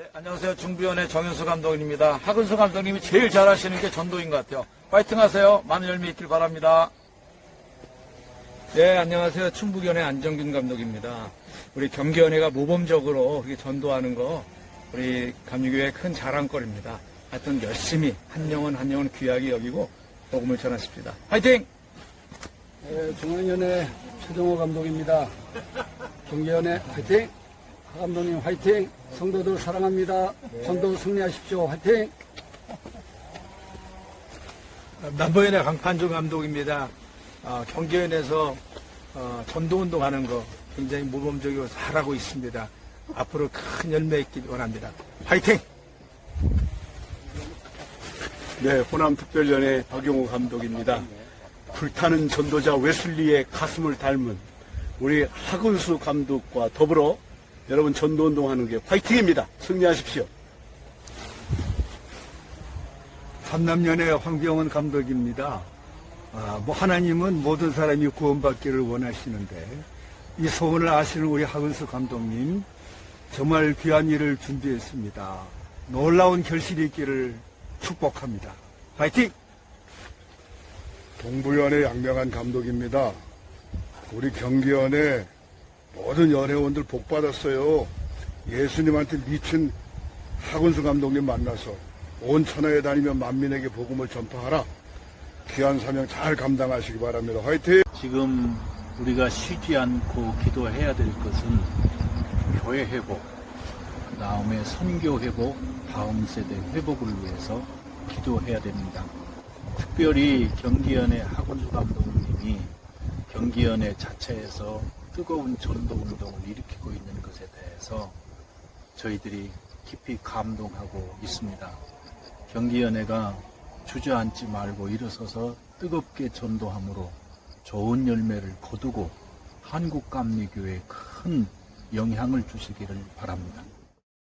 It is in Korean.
네, 안녕하세요. 중부위원회 정현수 감독입니다. 하근수 감독님이 제일 잘하시는 게 전도인 것 같아요. 파이팅 하세요. 많은 열매 있길 바랍니다. 네, 안녕하세요. 충북연회 안정균 감독입니다. 우리 경기연회가 모범적으로 전도하는 거 우리 감리교회 큰 자랑거리입니다. 하여튼 열심히 한 영혼 한 영혼 귀하게 여기고 복음을 전하십시다. 화이팅! 네, 중앙연회 최정호 감독입니다. 경기연회 화이팅! 하 감독님 화이팅! 성도들 사랑합니다. 전도 승리하십시오. 화이팅! 남부연의 강판중 감독입니다. 어, 경기연에서 어, 전도운동 하는 거 굉장히 모범적으로 잘하고 있습니다. 앞으로 큰 열매 있길 원합니다. 화이팅! 네, 호남특별연의 박용호 감독입니다. 불타는 전도자 웨슬리의 가슴을 닮은 우리 하근수 감독과 더불어 여러분 전도운동 하는 게 화이팅입니다. 승리하십시오. 삼남연의 황병원 감독입니다. 아, 뭐 하나님은 모든 사람이 구원받기를 원하시는데 이 소원을 아시는 우리 하근수 감독님 정말 귀한 일을 준비했습니다. 놀라운 결실이 있기를 축복합니다. 화이팅! 동부연의 양명한 감독입니다. 우리 경기연의 모든 연회원들 복 받았어요. 예수님한테 미친 하군수 감독님 만나서 온 천하에 다니며 만민에게 복음을 전파하라. 귀한 사명 잘 감당하시기 바랍니다. 화이팅! 지금 우리가 쉬지 않고 기도해야 될 것은 교회 회복, 그 다음에 선교 회복, 다음 세대 회복을 위해서 기도해야 됩니다. 특별히 경기연의 하군수 감독님이 경기연의 자체에서 뜨거운 전도 운동을 일으키고 있는 것에 대해서 저희들이 깊이 감동하고 있습니다. 경기연회가 주저앉지 말고 일어서서 뜨겁게 전도함으로 좋은 열매를 거두고 한국 감리교회에 큰 영향을 주시기를 바랍니다.